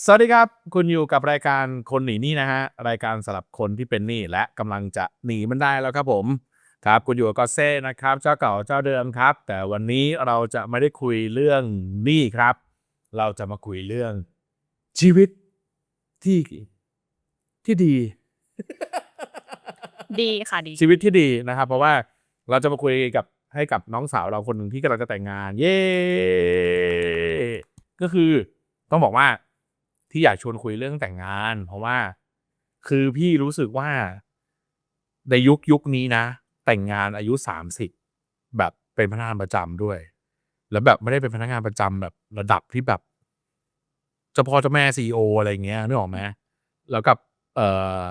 สวัสดีครับ คุณอยู่กับรายการคนหนีหนี้นะฮะ รายการสำหรับคนที่เป็นหนี้และกำลังจะหนีมันได้แล้วครับผมครับ คุณอยู่กับกอเซ่นะครับ เจ้าเก่าเจ้าเดิมครับ แต่วันนี้เราจะไม่ได้คุยเรื่องหนี้ครับ เราจะมาคุยเรื่องชีวิตที่ที่ดี ดีค่ะดี ชีวิตที่ดีนะครับ เพราะว่าเราจะมาคุยกับให้กับน้องสาวเราคนหนึ่งที่กำลังจะแต่งงาน เย้ก็คือต้องบอกว่า ที่อยากชวนคุยเรื่องแต่งงาน เพราะว่า คือพี่รู้สึกว่า ในยุคยุคนี้นะ แต่งงานอายุสามสิบแบบเป็นพนักงานประจำด้วย แล้วแบบไม่ได้เป็นพนักงานประจำแบบระดับที่แบบเจ้าพ่อเจ้าแม่ซีออะไรเงี้ยนึกออกไหมแล้วกับ เอ่อ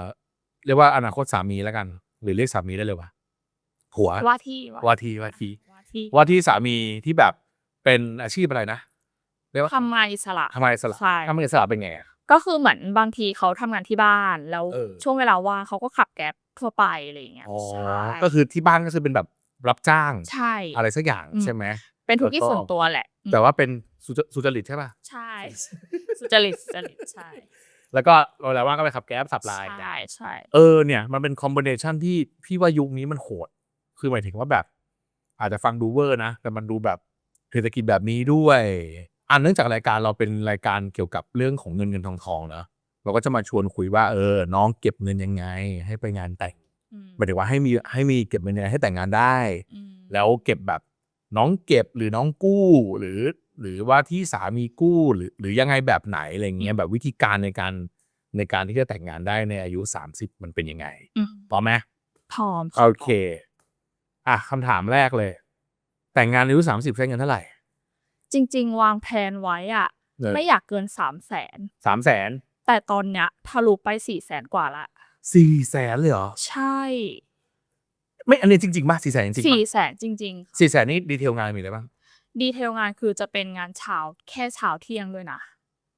เรียกว่าอนาคตสามีแล้วกัน หรือเรียกสามีได้เลยว่าผัวว่าที่ว่าทีว่าทีว่าที่ว่าที่สามีที่แบบเป็นอาชีพอะไรนะ เรียกว่าทำงานอิสระทำไมสละใช่ทำไมสละเป็นไงอะ ก็คือเหมือนบางทีเขาทำงานที่บ้านแล้วเออ ช่วงเวลาว่างเขาก็ขับแก๊ปทั่วไปอะไรอย่างเงี้ยอ๋อใช่ก็คือที่บ้านก็คือเป็นแบบรับจ้างใช่ อะไรสักอย่างอืม ใช่ไหม เป็นธุรกิจแล้วก็ ส่วนตัวแหละอืมแต่ว่าเป็นสุจสุจริตใช่ป่ะ ใช่สุจริตสุจริตใช่แล้วก็เวลาว่างก็ไปขับแก๊บสับไลน์ ใช่ใช่ เออเนี่ยมันเป็นคอมบิเนชันที่พี่ว่ายุคนี้มันโหด คือหมายถึงว่าแบบ อาจจะฟังดูเวอร์นะ แต่มันดูแบบเศรษฐกิจแบบนี้ด้วย อันเนื่องจากรายการเราเป็นรายการเกี่ยวกับเรื่องของเงินเงินทองทองเนอะเราก็จะมาชวนคุยว่าเออ น้องเก็บเงินยังไง ให้ไปงานแต่งอืมหมายถึงว่าให้มีให้มีเก็บเงินยังไงให้แต่งงานได้อืมแล้วเก็บแบบน้องเก็บหรือน้องกู้หรือ หรือว่าที่สามีกู้หรือ หรือยังไงแบบไหนอะไรเงี้ยแบบวิธีการในการในการที่จะแต่งงานได้ในอายุ 30 มันเป็นยังไงอืมพร้อมไหมพร้อมโอเค อะคำถามแรกเลย แต่งงานอายุ 30ใช้เงินเท่าไหร่ จริง ๆ วางแผนไว้อะเออ ไม่อยากเกินสามแสนสามแสนแต่ตอนเนี้ยทะลุไปสี่แสนกว่าละสี่แสนเลยเหรอ ใช่ไม่อันนี้จริงๆป่ะสี่แสนจริงๆสี่ป่ะแสนจริงๆสี่แสนนี่ดีเทลงานมีอะไรบ้าง ดีเทลงานคือจะเป็นงานเช้าแค่เช้าเที่ยงด้วยนะ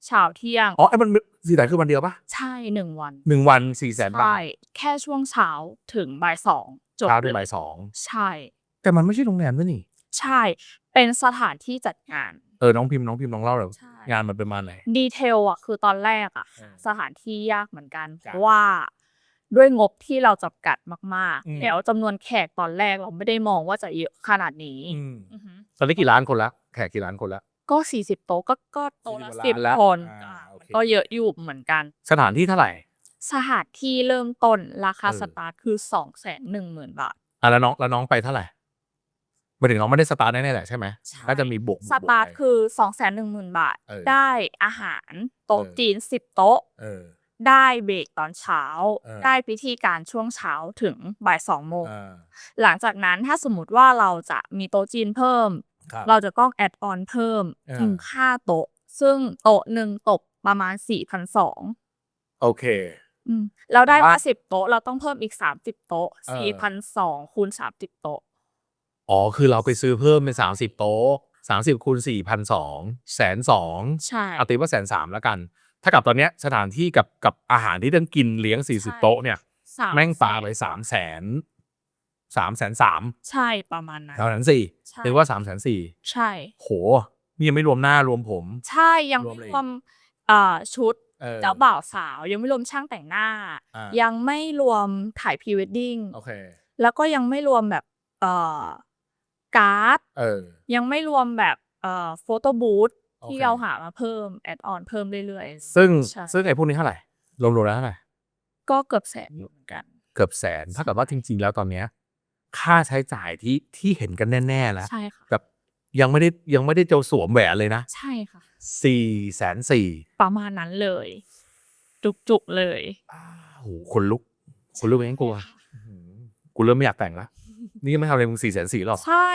เช้าเที่ยงอ๋อไอ้มันสี่แสนคือวันเดียวป่ะใช่หนึ่งวันหนึ่งวันสี่แสนบาใช่ทแค่ช่วงเช้าถึงบ่ายสองจบเช้าถึงเลบ่ายสอง ใช่ แต่มันไม่ใช่โรงแรมด้วยนี่ ใช่ เป็นสถานที่จัดงาน เออ น้องพิมพ์น้องพิมพ์น้องเล่าเลยใช่ งานมันเป็นมาณไหน ดีเทลอะคือตอนแรกอะเออสถานที่ยากเหมือนกันเพจ้ะราะว่าด้วยงบที่เราจำกัดมากอืม ๆแล้วจำนวนแขกตอนแรกเราไม่ได้มองว่าจะเยอะขนาดนี้อือหือตอนนี้กี่ล้านคนละแขกกี่ล้านคนละ ก็สี่สิบโต๊ะก็ก็โต๊ะละ40สิบล้านแล้วคนอ่าอ่าโอเค ก็เยอะอยู่เหมือนกัน สถานที่เท่าไหร่ สถานที่เริ่มต้นราคาเออ สตาร์ทคือสองแสนหนึ่งหมื่นบาท อะแล้วน้องแล้วน้องไปเท่าไหร่หมายถึงน้องไม่ได้สตาร์ทแน่ๆแหละใช่ไหมใช่ น่าจะมีบวกสตาร์ทบวกไป คือสองแสนหนึ่งหมื่นบาท เออได้อาหารโต๊ะเออ จีนสิบโต๊ะ เออ ได้เบรกตอนเช้า เออ ได้พิธีการช่วงเช้าถึงบ่ายสองโมง อ่าหลังจากนั้นถ้าสมมติว่าเราจะมีโต๊ะจีนเพิ่ม ครับ เราจะต้องแอดออนเพิ่มเออถึงค่าโต๊ะ ซึ่งโต๊ะหนึ่งตกประมาณสี่พันสองโอเคเราได้ว่า มาสิบโต๊ะ เราต้องเพิ่มอีกสามสิบโต๊ะเออ สี่พันสองคูณสามสิบโต๊ะ อ๋อ คือเราไปซื้อเพิ่มเป็นสามสิบโต๊ะสามสิบคูณสี่พันสองแสนสองใช่ เอาตีว่าแสนสามแล้วกัน ถ้ากับตอนเนี้ยสถานที่กับกับอาหารที่ต้องกินเลี้ยงสี่สิบใช่โต๊ะเนี่ย สามแม่งปาไปแสนสามแสนสามแสนสามใช่ประมาณนั้นสามแสนสี่ใช่ หรือว่าสามแสนสี่ใช่ โห นี่ยังไม่รวมหน้ารวมผม ใช่ยังรวไม่มอะไรรอีกวมเอ่อชุดเออ เจ้าบ่าวสาว ยังไม่รวมช่างแต่งหน้า อ่ายังไม่รวมถ่ายพรีเวดดิ้งโอเค แล้วก็ยังไม่รวมแบบเอ่อ การ์ดเออ ยังไม่รวมแบบเอ่อโฟโต้บูธที่โอเคเราหามาเพิ่มแอดออนเพิ่มเรื่อยๆซึ่งใช่ ซึ่งไอ้พวกนี้เท่าไหร่ รวมๆแล้วเท่าไหร่ก็เกือบแสนอยู่เหมือนกัน เกือบแสน ถ้ากับว่าจริง ๆ แล้วตอนเนี้ยค่าใช้จ่ายที่ที่เห็นกันแน่ ๆ แล้ว ใช่ค่ะ แบบยังไม่ได้ยังไม่ได้เจ้าสวมแหวนเลยนะใช่ค่ะ สี่แสนสี่ประมาณนั้นเลย จุกๆเลย โอ้โหคนลุก คนลุกเองกลัวอื้อหือกูเริ่มไม่อยากแต่งละ นี่ยังไม่ทำอะไรมึงสี่แสนสี่หรอกใช่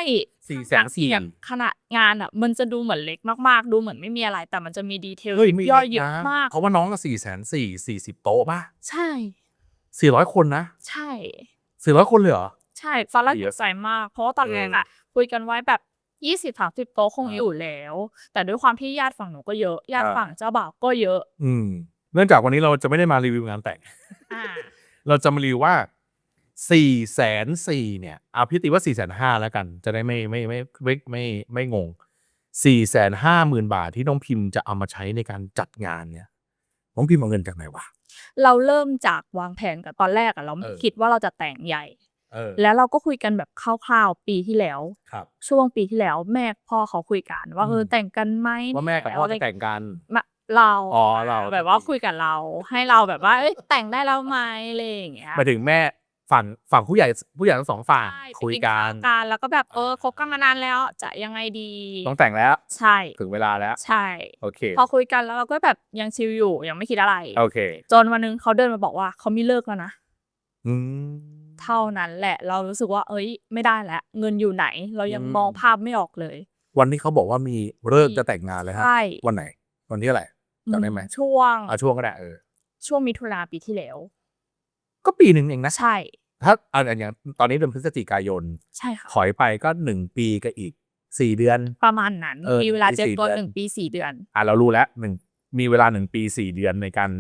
สี่แสนสี่อย่างขนาดงานอะ มันจะดูเหมือนเล็กมากๆ ดูเหมือนไม่มีอะไร แต่มันจะมีดีเทลเฮ้ยไม่ย่อยเยอะนมาก เพราะว่าน้องก็สี่แสนสี่สี่สิบโต๊ะป่ะ ใช่สี่ร้อยคนนะ ใช่สี่ร้อยคนเลยเหรอ ใช่ตอนแรกเยตอะกใจมาก เพราะว่าตอนแรกอะ คุยกันไว้แบบยี่สิบสามสิบโต๊ะคงอ่าอยู่แล้ว แต่ด้วยความที่ญาติฝั่งหนูก็เยอะญาติอ่าฝั่งเจ้าบ่าวก็เยอะ อืม เนื่องจากวันนี้เราจะไม่ได้มารีวิวงานแต่งอ่าเราจะมารีวิวว่า สี่แสนสี่เนี่ยเอาพี่ตีว่าสี่แสนห้าแล้วกัน จะได้ไม่ไม่ไม่ไม่ไม่ไม่งงสี่แสนห้าหมื่นบาทที่น้องพิมพ์จะเอามาใช้ในการจัดงานเนี่ยน้องพิมพ์เอาเงินจากไหนวะ เราเริ่มจากวางแผนกับตอนแรกอะเราไม่เออ คิดว่าเราจะแต่งใหญ่ เออ แล้วเราก็คุยกันแบบคร่าวๆปีที่แล้ว ครับ ช่วงปีที่แล้วแม่พ่อเขาคุยกัน ว่าอืมเออแต่งกันไหมว่าแม่กับพ่อจะแต่งกัน มาเราอ๋อเรา แบบว่าคุยกับเรา ให้เราแบบว่าเอ้ยแต่งได้แล้วไหมอะไรอย่างเงี้ย หมายถึงแม่ ฝั่งฝั่งผู้ใหญ่ผู้ใหญ่ทั้งสองฝ่ายใช่ไปคุยกินกัข้าวนกันแล้วก็แบบเออคบกันมานานแล้วจะยังไงดี ต้องแต่งแล้ว ใช่ถึงเวลาแล้ว ใช่ โอเค พอคุยกันแล้วเราก็แบบยังชิลอยู่ยังไม่คิดอะไร โอเค จนวันหนึงเขาเดินมาบอกว่าเขามีเลิกแล้วนะอืมเท่านั้นแหละ เรารู้สึกว่า เอ้ย ไม่ได้แล้วเงินอยู่ไหน เรายังอืมมองภาพไม่ออกเลย วันที่เขาบอกว่ามีเลิกมีจะแต่งงานเลยฮะใช่วันไหน วันที่อะไหรจำได้ไหมอืช่วงอะช่วงก็ได้เออช่วงมิถุนาปีที่แล้ว ก็ปีหนึ่งเองนะ ใช่ ถ้าอันอันอย่างตอนนี้เดือนพฤศจิกายน ใช่ค่ะถอยไปก็หนึ่งปีกับอีกสี่เดือน ประมาณนั้นเออมีเวลาปีเจ็ดสี่ตัวเดือนหนึ่งปีสี่เดือน อะเรารู้แล้วหนึ่งมีเวลาหนึ่งปีสี่เดือนในการ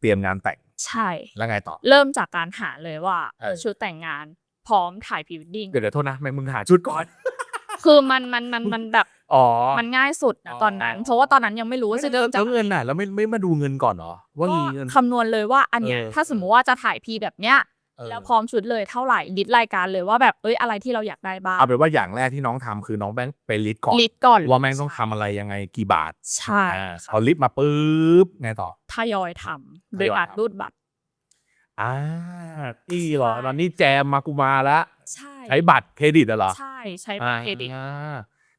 เตรียมงานแต่ง ใช่ แล้วไงต่อ เริ่มจากการหาเลยว่าเออชุดแต่งงานพร้อมถ่ายพรีเวดดิ้งเดี๋ยวเดี๋ยวโทษนะแม่งมึงหาชุดก่อน คือมันมันมันมันแบบ อ๋อมันง่ายสุดนะอ๋อตอนนั้น เพราะว่าตอนนั้นยังไม่รู้ว่าจะเริ่มจากแล้วเงินน่ะแล้วไม่ไม่มาดูเงินก่อนเหรอว่าก็มีเงินคำนวณเลยว่าอันเนี้ยเออถ้าสมมติว่าจะถ่ายพีแบบเนี้ยเออแล้วพร้อมชุดเลยเท่าไหร่ลิสต์รายการเลยว่าแบบเอ้ยอะไรที่เราอยากได้บ้างเอาเป็นว่าอย่างแรกที่น้องทำคือน้องแบงค์ไปลิสต์ก่อนลิสต์ก่อนว่าแม่งต้องทำอะไรยังไงกี่บาทใช่อ่าพอลิสต์มาปุ๊บไงต่อทยอยทำโดยทยอยอัดทำรูดบัตรอ่านี่เหรอใช่ตอนนี้แจมมากูมาแล้วใช่ใช้บัตรเครดิตอะเหรอใช่ใช้บัตรเครดิตอ่า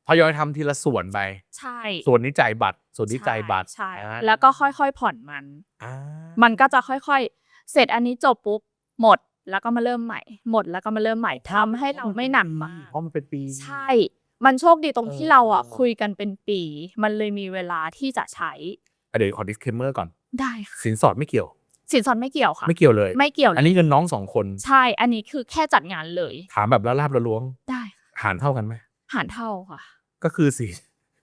ทยอยทำทีละส่วนไป ใช่ส่วนนี้จ่ายบัตร ส่วนนี้จ่ายบัตรใช่อ่าแล้วก็ค่อยๆผ่อนมัน อ่ามันก็จะค่อยๆ เสร็จอันนี้จบปุ๊บหมดแล้วก็มาเริ่มใหม่ หมดแล้วก็มาเริ่มใหม่ทำให้เราไม่หนักมากเพราะมันเป็นปี ใช่ มันโชคดีตรงเออที่เราอะเออ คุยกันเป็นปี มันเลยมีเวลาที่จะใช้อะเดี๋ยวขอ disclaimer ก่อน ได้ค่ะสินสอดไม่เกี่ยว สินสอดไม่เกี่ยวค่ะ ไม่เกี่ยวเลย ไม่เกี่ยวอันนี้เงินน้องสองคน ใช่ อันนี้คือแค่จัดงานเลยถามแบบละลาบละล้วงได้ค่ะหารเท่ากันไหมหารเท่าค่ะ ก็คือสี่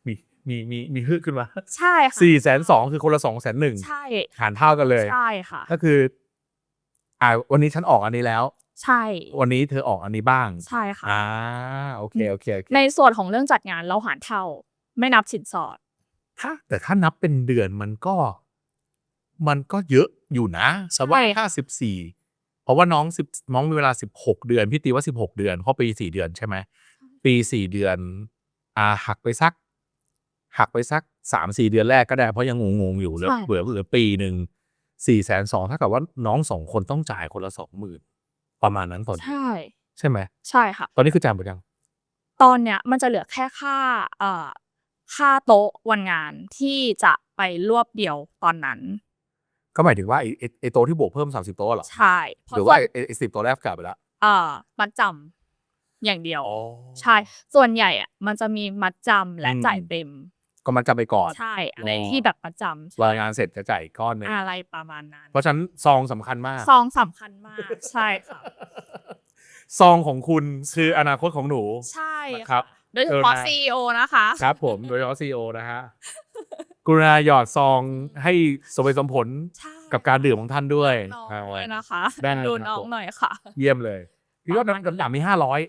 มีมีมีมีฮึขึ้นมาใช่ค่ะสี่แสนสองคือคนละสองแสนหนึ่งใช่หารเท่ากันเลย ใช่ค่ะ ก็คือ อ่าวันนี้ฉันออกอันนี้แล้ว ใช่ วันนี้เธอออกอันนี้บ้าง ใช่ค่ะอ่าโอเคโอเคโอเคในส่วนของเรื่องจัดงานเราหารเท่า ไม่นับสินสอดถ้าแต่ถ้านับเป็นเดือนมันก็ มันก็เยอะอยู่นะสวัสใช่ดิ์ค่ะห้าสิบสี่เพราะว่าน้องสิบน้องมีเวลาสิบหกเดือน พี่ตีว่าสิบหกเดือนเพราะปีสี่เดือนใช่ไหมปีสี่เดือน อ่าหักไปสัก หักไปสักสามสี่เดือนแรกก็ได้เพราะยังงงๆอยู่เหลือใช่ เหลือเหลือปีหนึ่งสี่แสนสองเท่ากับว่าน้องสองคนต้องจ่ายคนละสองหมื่นประมาณนั้นตอนนี้ใช่ใช่ไหมใช่ค่ะ ตอนนี้คือจ่ายหมดยังตอนเนี้ยมันจะเหลือแค่ค่าเอ่อค่าโต๊ะวันงานที่จะไปรวบเดียวตอนนั้น ก็หมายถึงว่าไอ้ไอ้ไอ้โต๊ะที่บวกเพิ่มสามสิบโต๊ะเหรอใช่เพหรือราะว่าว่าไอ้ไอ้สิบโต๊ะแรกกลับไปแล้ว เอ่อมัดจำ อย่างเดียวอ๋อใช่ ส่วนใหญ่อะมันจะมีมัดจำและอืมจ่ายเต็ม ก็มันจำไปก่อน ใช่อะไรอ๋อที่แบบมัดจำรายงานเสร็จจะจ่ายอีกก้อนหนึงอะไรประมาณนั้นเพราะฉะนั้นซองสำคัญมาก ซองสำคัญมาก ใช่ค่ะ ซองของคุณคืออนาคตของหนู ใช่นะครับ โดยเฉพาะเออนะ ซีอนะคะ ครับผมโดยเฉพาะซีโอนะฮะกรุณาหยอดซองให้สมเหตุสมผลใช่กับการดื่มของท่านด้วยน้องเอาด้ไว้ วยนะคะได้ดูครับน้องผมหน่อยค่ะ เยี่ยมเลยพี่ก็ประมาณต่ำๆมีห้าร้อย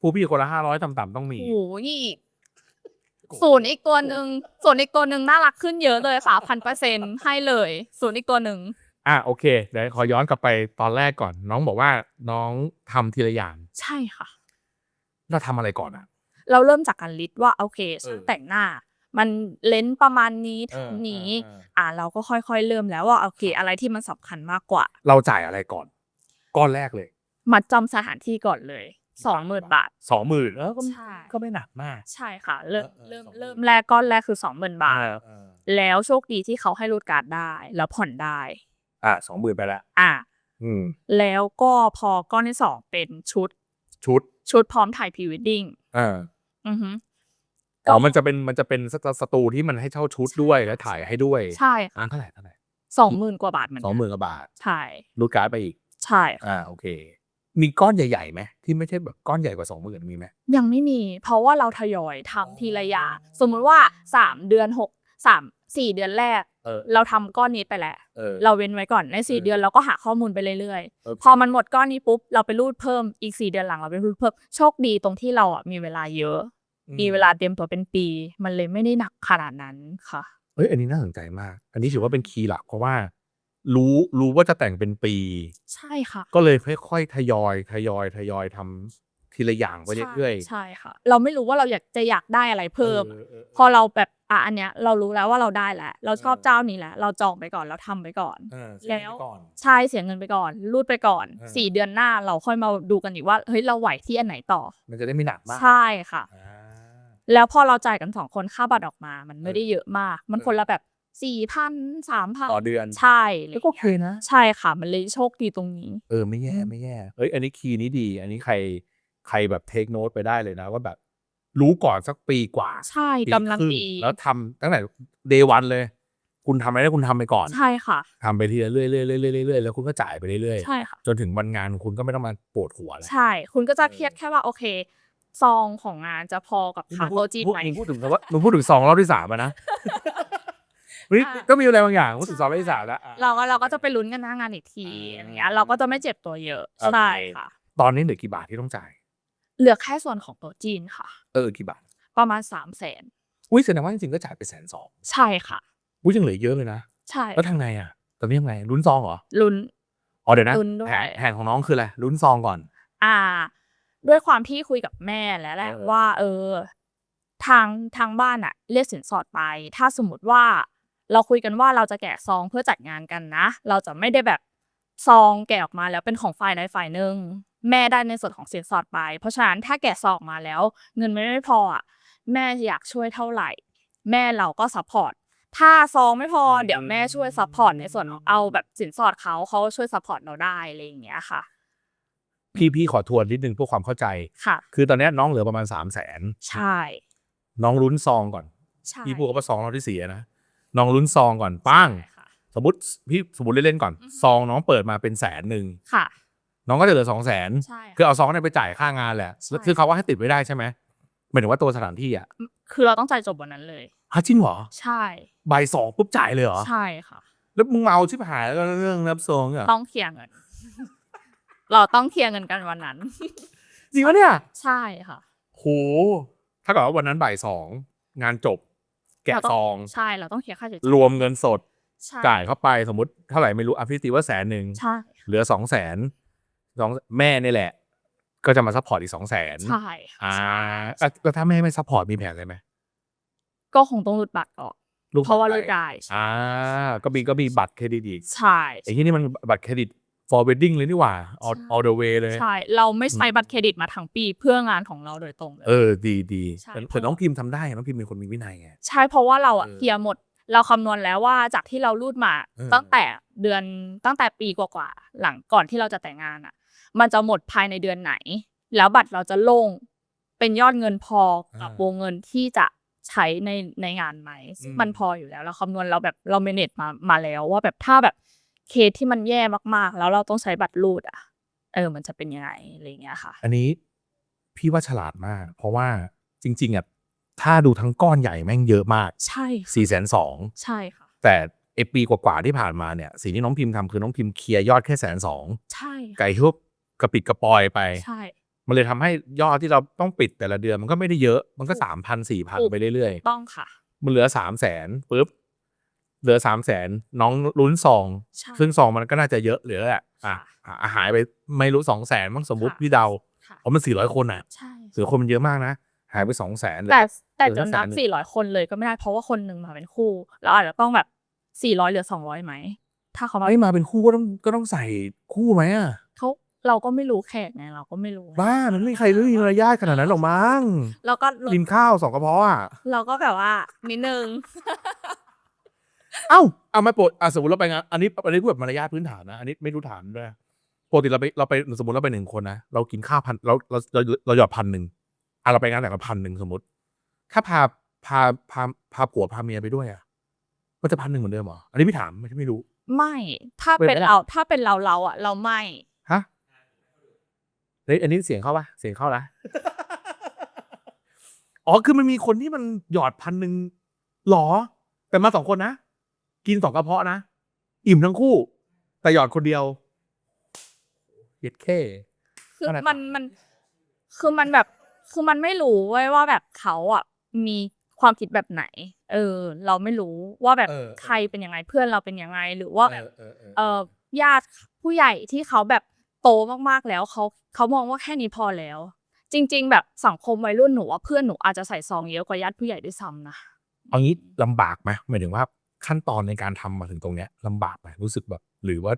ผู้พี่คนละห้าร้อยต่ำๆต้องมี โอ้โหนี่ศูนย์อีกตัวหนึ่งศูนย์อีกตัวหนึ่งน่ารักขึ้นเยอะเลยค่ะพันเปอร์เซ็นให้เลยศูนย์อีกตัวหนึ่งอะโอเคเดี๋ยวขอย้อนกลับไปตอนแรกก่อน น้องบอกว่าน้องทำทีละอย่างใช่ค่ะ เราทำอะไรก่อนอะ เราเริ่มจากการลิสต์ว่าโอเคช่างเออแต่งหน้า มันเลนส์ประมาณนี้เท่าเออนี้เออเอออ่าเราก็ค่อยๆเริ่มแล้วว่าโอเค อะไรที่มันสำคัญมากกว่า เราจ่ายอะไรก่อน ก้อนแรกเลย มัดจำสถานที่ก่อนเลย สองหมื่นบาทสองหมื่นเออก็ไม่ใช่ก็ไม่หนักมาก ใช่ค่ะ เริ่มเออเออเริ่ม20,000เริ่มแรกก้อนแรกคือสองหมื่นบาทเออแล้วโชคดีที่เขาให้รูดการ์ดได้ แล้วผ่อนได้ อะสองหมื่นไปแล้วอะอืมแล้วก็พอก้อนที่สองเป็นชุด ชุด ชุดพร้อมถ่ายพรีเวดดิ้งอ่าอือฮึอ๋อมันจะเป็นมันจะเป็นสตสตูที่มันให้เช่าชุดด้วยใช่และถ่ายให้ด้วย ใช่อ่าค่ะเท่าไหร่เท่าไหร่สองหมื่นกว่าบาทเหมือนสกัองหมื่นกว่าบาท ใช่รูดการ์ดไปอีก ใช่ค่ะอ่า โอเค มีก้อนใหญ่ๆไหมที่ไม่ใช่แบบก้อนใหญ่กว่าสองหมื่นมีไหม ยังไม่มี เพราะว่าเราทยอยทำทีละอย่างสมมุติว่าสามเดือนหกสามสี่เดือนแรก เออ เราทำก้อนนี้ไปแล้ว เออ เราเว้นไว้ก่อนในสี่เออ เดือนเราก็หาข้อมูลไปเรื่อยเออๆ พอมันหมดก้อนนี้ปุ๊บเราไปรูดเพิ่มอีกสี่เดือนหลังเราไปรูดเพิ่มโชคดีตรงที่เราอะมีเวลาเยอะ มีเวลาเตรียมตัวเป็นปี มันเลยไม่ได้หนักขนาดนั้นค่ะ เอ้ยอันนี้น่าสนใจมาก อันนี้ถือว่าเป็นคีย์หลักเพราะว่า รู้รู้ว่าจะแต่งเป็นปี ใช่ค่ะ ก็เลยค่อยๆทยอยทยอยทยอยทำทีละอย่างไปเรื่อยใช่ค่ะ เราไม่รู้ว่าเราอยากจะอยากได้อะไรๆเพิ่มออเออพอเราแบบอะอันเนี้ยเรารู้แล้วว่าเราได้แล้วเราชอบเออเจ้านี้แล้วเราจองไปก่อนเราทำไปก่อน เออแล้วเสียไปก่อน ใช่เสียเงินไปก่อนรูดไปก่อนเออ สี่เดือนหน้าเราค่อยมาดูกันอีกว่าเฮ้ยเราไหวที่อันไหนต่อ มันจะได้ไม่หนักมากใช่ค่ะ อ่า แล้วพอเราจ่ายกันสองคนค่าบัตรออกมา มันไม่เออได้เยอะมาก มันเออ คนละแบบ สี่พันสามพันต่อเดือน ใช่ก็โอเคนะ ใช่ค่ะ มันเลยโชคดีตรงนี้ เออไม่แย่ไม่แย่เอ้ยอันนี้คีย์นี้ดี อันนี้ใครใครแบบเทคโน t ไปได้เลยนะว่าแบบ รู้ก่อนสักปีกว่าใช่ปีกำลังครึ่ดีแล้วทำตั้งแต่เดย์วันเลย คุณทำอะไรได้คุณทำไปก่อน ใช่ค่ะทำไปทีละเรื่อยๆเรื่อยๆเรื่อยๆเรื่อยๆแล้วคุณก็จ่ายไปเรื่อยใช่ค่ะๆจนถึงวันงานคุณก็ไม่ต้องมาปวดหัวแล้วใช่ คุณก็จะเออเครียดแค่ว่าโอเคซองของงานจะพอกับค่าโต๊ะจีนพูดไหมมึงพูดถึงคำว่ามึงพูดถึงสองรอบที่สามอะนะ เฮ้ยอะก็มีอะไรบางอย่างพูดถึงสองรอบที่สามแล้วอะเราก็เราก็จะไปลุ้นกันหน้างานอีกทีอ่าอย่างเงี้ยเราก็จะไม่เจ็บตัวเยอะโอเคใช่ค่ะ ตอนนี้เหลือกี่บาทที่ต้องจ่าย เหลือแค่ส่วนของโต๊ะจีนค่ะ เออกี่บาท ประมาณสามแสนอุ้ยแสดงว่าจริงๆก็จ่ายไปแสนสองใช่ค่ะอุ้ยยังเหลือเยอะเลยนะใช่แล้วทางไงอะตอนนี้ยังไงลุ้นซองเหรอลุ้นอ๋อเดี๋ยวนะลุ้นด้วยแผนแผนของน้องคืออะไรลุ้นซองก่อน อ่า ด้วยความที่คุยกับแม่แล้วแหละเออว่า เออ ทางทางบ้านอะเรียกสินสอดไป ถ้าสมมติว่า เราคุยกันว่าเราจะแกะซองเพื่อจัดงานกันนะ เราจะไม่ได้แบบซองแกะออกมาแล้วเป็นของฝ่ายใดฝ่ายหนึ่งแม่ได้ในส่วนของสินสอดไป เพราะฉะนั้นถ้าแกะซองออกมาแล้ว เงินไม่ไม่พออะแม่อยากช่วยเท่าไหร่ แม่เราก็ซัพพอร์ตถ้าซองไม่พอเดี๋ยวแม่ช่วยซัพพอร์ตในส่วนของเอาแบบสินสอดเขาเขาช่วยซัพพอร์ตเราได้อะไรอย่างเงี้ยค่ะ พี่พี่ขอทวนนิดนึงเพื่อความเข้าใจค่ะ คือตอนนี้น้องเหลือประมาณสามแสนใช่ น้องลุ้นซองก่อน ใช่ พี่พูดว่าซองเราที่สี่นะ น้องลุ้นซองก่อนปั้งใช่ค่ะสมมติพี่สมมติเล่นๆก่อนอือฮึซองน้องเปิดมาเป็นแสนหนึ่งค่ะ น้องก็จะเหลือสองแสนใช่คือเอาซองนั้นไปจ่ายค่างานแหละใช่คือเขาว่าให้ติดไว้ได้ใช่ไหมหมายถึงว่าตัวสถานที่อะคือเราต้องจ่ายจบวันนั้นเลยฮะจริงเหรอใช่บ่ายสองปุ๊บจ่ายเลยเหรอใช่ค่ะ แล้วมึงเมาชิบหายแล้วก็เรื่องนับซองเหรอต้องเคลียร์เงินเราต้องเคลียร์เงินกันวันนั้นจริงปะเนี่ย ใช่ค่ะโหถ้าเกิดว่าวันนั้นบ่ายสองงานจบ แกะเราต้ซอง ใช่เราต้องเคลียร์ค่าใช้รจ่ายวมเงินสดใช่จ่ายเข้าไปสมมติเท่าไหร่ไม่รู้อะพี่ตีว่าแสนหนึ่งใช่เหลือสองแสนสองแม่นี่แหละ ก็จะมาซัพพอร์ตอีกสองแสนใช่ค่ะอ่าใช่อะแล้วถ้าแม่ไม่ซัพพอร์ตมีแผนอะไรไหมก็คงต้องรูดบัตรออกลูกเพราะว่าไปรูดได้อ่าก็มีก็มีบัตรเครดิตอีกใช่ไอ้ที่นี่มันบัตรเครดิต for wedding เลยนี่หว่า all ใช่ all the way เลย ใช่ เราไม่ใช้บัตรเครดิตมาทั้งปีเพื่องานของเราโดยตรงเลย เออ ดีดีใช่แต่เพราะแต่น้องพิมพ์ทำได้ น้องพิมพ์เป็นคนมีวินัยไง ใช่ เพราะว่าเราอะเออเคลียร์หมด เราคำนวณแล้วว่าจากที่เรารูดมาเออตั้งแต่เดือนตั้งแต่ปีกว่าๆ หลังก่อนที่เราจะแต่งงานอะมันจะหมดภายในเดือนไหน แล้วบัตรเราจะโล่งเป็นยอดเงินพอกับวงเงินที่จะใช้ในในงานไหมซึ่งมันพออยู่แล้ว เราคำนวณเราแบบเราเมเนจมามาแล้วว่าแบบถ้าแบบ เคสที่มันแย่มากๆ แล้วเราต้องใช้บัตรรูดอะเออ มันจะเป็นยังไงอะไรอย่างเงี้ยค่ะ อันนี้พี่ว่าฉลาดมาก เพราะว่าจริง ๆอะถ้าดูทั้งก้อนใหญ่แม่งเยอะมากใช่ค่ะสี่แสนสองใช่ค่ะ แต่ไอปีกว่าๆที่ผ่านมาเนี่ยสิ่งที่น้องพิมพ์ทำคือน้องพิมพ์เคลียร์ยอดแค่แสนสองใช่ไก่ทุบกระปิดกระปอยไป ใช่ มันเลยทำให้ยอดที่เราต้องปิดแต่ละเดือนมันก็ไม่ได้เยอะมันก็ถูกสามพันสี่พันถูก ไปเรื่อยต้องค่ะ ๆ มันเหลือสามแสนปุ๊บ เหลือสามแสนน้องลุ้นซองใช่ ซึ่งซองมันก็น่าจะเยอะเหลือแหละอะอะหายไปไม่รู้สองแสนมั้งสมมติค่ะพี่เดาค่ะ เพราะมันสี่ร้อยคนอะใช่ สี่คนมันเยอะมากนะ หายไปสองแสนเลย แต่แต่เออจะถ้านับแสนหนึ่ง สี่ร้อยคนเลยก็ไม่ได้เพราะว่าคนหนึ่งมาเป็นคู่เราอาจจะต้องแบบสี่ร้อยเหลือสองร้อยไหม ถ้าเขามาเอ้ยมาเป็นคู่ก็ต้องก็ต้องใส่คู่ไหมอะ เขาเราก็ไม่รู้แขกไงเราก็ไม่รู้บ้ามันไม่มีใครรู้มีมารยาทขนาดนั้นหรอกมั้งเราก็กินข้าวสองกระเพาะอะเราก็แบบว่านิดนึง เอ้าเอามาโปรดอะสมมติเราไปงานอันนี้อันนี้พูดแบบมารยาทพื้นฐานนะ อันนี้ไม่รู้ฐานด้วยปกติเราไปเราไปสมมติเราไปหนึ่งคนนะเรากินข้าวพันเราเราเราเราหยอดพันหนึ่งอะเราไปงานแต่งละพันหนึ่งสมมติ ถ้าพาพาพาพาผัวพาเมียไปด้วยอะมันจะพันหนึ่งเหมือนเดิมเหรออันนี้พี่ถามไม่ใช่ไม่รู้ ไม่ถ้าเป็นเป็นไปได้เราถ้าเป็นเราเราอะ เราไม่ฮะเฮ้ยอันนี้เสียงเข้าปะเสียงเข้าละอ๋อคือมันมีคนที่มันหยอดพันหนึ่งหรอ แต่มาสองคนนะ กินสองกระเพาะนะ อิ่มทั้งคู่ แต่หยอดคนเดียวเย็ดแค่ คืออะไร มันมัน คือมันแบบ คือมันไม่รู้เว้ยว่าแบบเขาอะมีความคิดแบบไหน เออ เราไม่รู้ว่าแบบเออใครเป็นยังไงเพื่อนเราเป็นยังไงหรือว่าแบบ เออเออเออญาติผู้ใหญ่ที่เขาแบบโตมากๆแล้วเขาเขามองว่าแค่นี้พอแล้ว จริง ๆ แบบสังคมวัยรุ่นหนูว่าเพื่อนหนูอาจจะใส่ซองเยอะกว่าญาติผู้ใหญ่ด้วยซ้ำนะเอางี้ลำบากไหมหมายถึงว่า ขั้นตอนในการทำมาถึงตรงเนี้ยลำบากไหมรู้สึกแบบ หรือว่า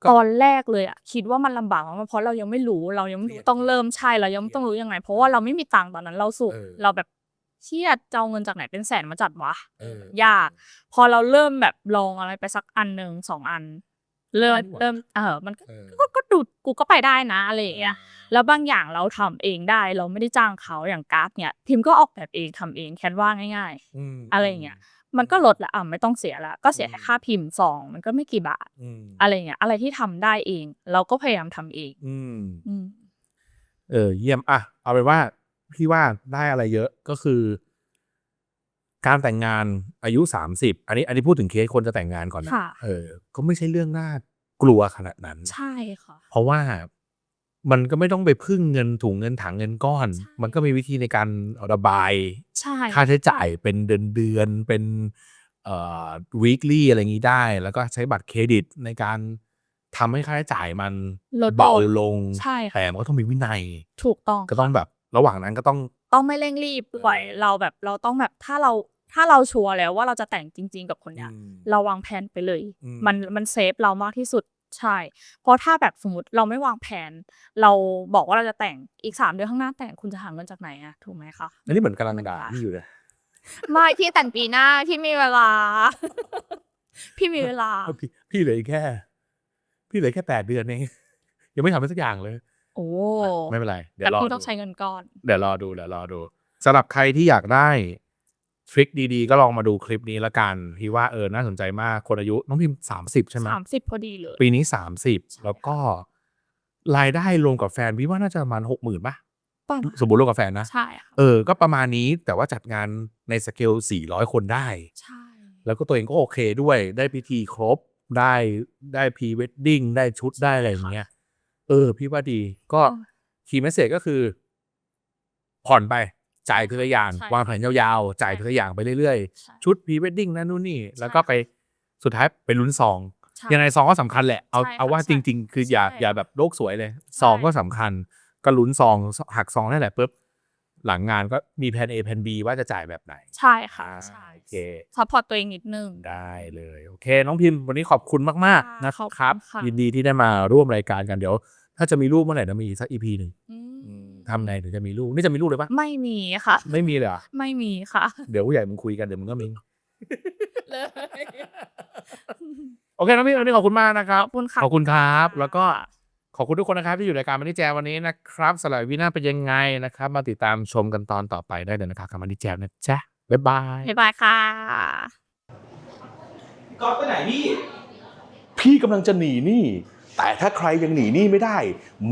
ก็ตอนแรกเลยอะคิดว่ามันลำบากมากๆเพราะเรายังไม่รู้เรายังไม่รู้ต้องเริ่มใช่เรายังไม่ต้องรู้ยังไง เพราะว่าเราไม่มีตังค์ตอนนั้นเราสูบเออเราแบบเชี่ยจะเอาเงินจากไหนเป็นแสนมาจัดวะเออยาก พอเราเริ่มแบบลองอะไรไปสักอันหนึ่งสองอัน เริ่มอันนี้หว่าเริ่มเออมันก็เออ ก็ก็ดูกูก็ไปได้นะอะไรอย่างเงี้ยแล้วบางอย่างเราทำเองได้ เราไม่ได้จ้างเขาอย่างการ์ดเนี่ยพิมพ์ก็ออกแบบเองทำเองแคนว่าง่าย มอะไรอย่างเงี้ย ๆ มันก็ลดละอะไม่ต้องเสียละก็เสียแค่ค่าพิมพ์ซองมันก็ไม่กี่บาทอืมอะไรอย่างเงี้ยอะไรที่ทำได้เอง เราก็พยายามทำเอง อืม อืม เออเยี่ยมอะเอาเป็นว่าพี่ว่าได้อะไรเยอะก็คือ การแต่งงานอายุสามสิบอันนี้อันนี้พูดถึงเคสคนจะแต่งงานก่อนนะค่ะ เออ ก็ไม่ใช่เรื่องน่ากลัวขนาดนั้น ใช่ค่ะ เพราะว่ามันก็ไม่ต้องไปพึ่งเงินถุงเงินถังเงินก้อน ใช่ มันก็มีวิธีในการระบาย ใช่ค่าใช้จ่ายเป็นเดือนเดือนๆเป็นเอ่อ weekly อะไรอย่างนี้ได้ แล้วก็ใช้บัตรเครดิตในการทำให้ค่าใช้จ่ายมันลดเบาลงลงใช่ค่ะแต่มันก็ต้องมีวินัย ถูกต้องก็ต้องแบบ ระหว่างนั้นก็ต้อง ต้องไม่เร่งรีบด้วยเออเราแบบเราต้องแบบถ้าเราถ้าเราชัวร์แล้วว่าเราจะแต่งจริง ๆ กับคนเนี้ยอืมเราวางแผนไปเลย อืม มันมันเซฟเรามากที่สุดใช่ เพราะถ้าแบบสมมติเราไม่วางแผน เราบอกว่าเราจะแต่งอีกสามเดือนข้างหน้าแต่งคุณจะหาเงินจากไหนอะถูกไหมคะ อันนี้เหมือนกำลังด่าพี่อยู่เลยไม่พี่แต่งปีหน้าพี่มีเวลา พี่มีเวลาพี่พี่เหลืออีกแค่ พี่เหลือแค่แปดเดือนเอง ยังไม่ทำอะไรสักอย่างเลย โอ้ไม่เป็นไร เดี๋ยแต่วรอคุณต้องดูใช้เงินก้อน เดี๋ยวรอดูเดี๋ยวรอดูสำหรับใครที่อยากได้ทริคดีๆ ก็ลองมาดูคลิปนี้ละกัน พี่ว่าเออน่าสนใจมากคนอายุน้องพิมสามสิบใช่ไหมสามสิบพอดีเลย ปีนี้สามสิบใช่แล้วก็รายได้รวมกับแฟนพี่ว่าน่าจะประมาณหกหมื่นป่ะป่ะสมบูรณ์รวมกับแฟนนะ ใช่ค่ะเออ ก็ประมาณนี้แต่ว่าจัดงานในสเกลสี่ร้อยคนได้ ใช่ แล้วก็ตัวเองก็โอเคด้วยได้พิธีครบได้ได้พรีเวดดิ้งได้ชุดได้อะไรอย่างเงี้ย เออ พี่ว่าดีก็คีย์เมสเซจก็คือ ผ่อนไป จ่ายทีละอย่าง ใช่วางแผนยาวๆ จ่ายทีละอย่างไปเรื่อยใช่ ๆ ชุดพรีเวดดิ้งนั่นนู่นนี่ แล้วก็ไปสุดท้ายไปลุ้นซอง ใช่ ยังไงซองก็สำคัญแหละ เอาใช่ค่ะเอาว่าใช่จริง ๆ คืออย่าใช่อย่าแบบโลกสวยเลยซองก็สำคัญ ก็ลุ้นซองหักซองนั่นแหละปุ๊บหลังงานก็มีแผน A แผน B ว่าจะจ่ายแบบไหนใช่ค่ะอ่าใช่โอเค ซัพพอร์ตตัวเองนิดนึง ได้เลย โอเค น้องพิมพ์วันนี้ขอบคุณมากค่ะๆนะขอบคุณครับ ค่ะ ยินดีที่ได้มาร่วมรายการกันเดี๋ยว ถ้าจะมีลูกเมื่อไหร่นะมีอีกสักอีพีหนึ่งอืมทำไงถึงจะมีลูกนี่จะมีลูกเลยปะไม่มีค่ะ ไม่มีเลยเหรอไม่มีค่ะ เดี๋ยวผู้ใหญ่มึงคุยกันเดี๋ยวมึงก็มีเลย โอเคน้องพิมพ์วันนี้ขอบคุณมากนะครับ ขอบคุณค่ะ ขอบคุณครับ แล้วก็ขอบคุณทุกคนนะครับที่อยู่รายการมันนี่แจมวันนี้นะครับสำหรับวินาเป็นยังไงนะครับ มาติดตามชมกันตอนต่อไปได้เลยนะครับกับมันนี่แจมนะจ๊ะบ๊ายบาย บ๊ายบายค่ะ ก๊อฟไปไหนพี่ พี่กำลังจะหนีหนี้ แต่ถ้าใครยังหนีหนี้ไม่ได้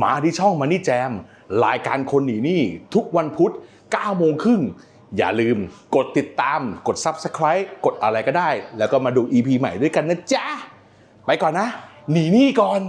มาที่ช่องมันนี่แจม รายการคนหนีหนี้ทุกวันพุธ9โมงครึ่งอย่าลืมกดติดตามกด Subscribe กดอะไรก็ได้ แล้วก็มาดู EP ใหม่ด้วยกันนะจ๊ะ ไปก่อนนะ หนีหนี้ก่อน